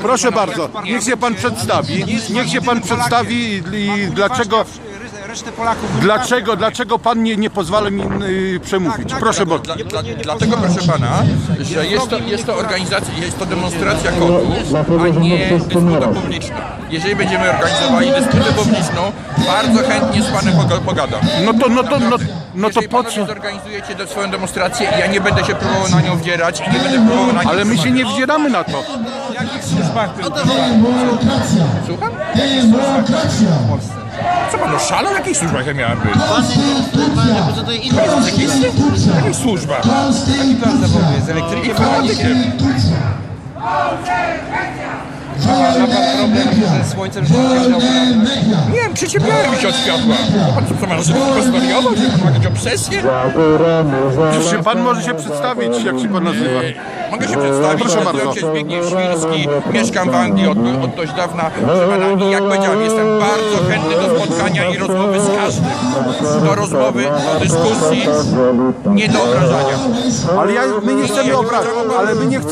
Proszę bardzo, niech się pan przedstawi. Niech się pan przedstawi i, dlaczego, dlaczego, dlaczego pan nie, nie pozwala mi y, przemówić. Proszę bardzo. Dla, dla, dlatego proszę pana, że jest to, jest to organizacja, jest to demonstracja kodu, a nie dysputa publiczna. Jeżeli będziemy organizowali dysputę publiczną, bardzo chętnie z panem poga- pogadam. No to, no to, no, no to po co? zorganizujecie do- swoją demonstrację, ja nie będę się próbował na nią wdzierać i nie będę próbował na nią Ale my się nie wdzieramy na to. W jakich służbach był Słucham? Co pan oszalał? W jakich służbach ja miałem być? Pan reprezentuje inne W jakich służbach? Jaki pan zawodu jest? Elektrykiem? Informatykiem. Ze słońcem, że nie chciał Nie mi się od światła. Pan co, co ma, żeby pozwariował? Że pan ma jakąś obsesję? Czy pan może się przedstawić, jak się pan nazywa? Mogę się przedstawić, Proszę nazywam bardzo. się Zbigniew Świrski, mieszkam w Anglii od, od dość dawna. Proszę pana, i jak powiedziałem, jestem bardzo chętny do spotkania i rozmowy z każdym. Do rozmowy, do dyskusji, nie do obrażania. Ale ja, my nie chcemy obrazić, ale my nie chcemy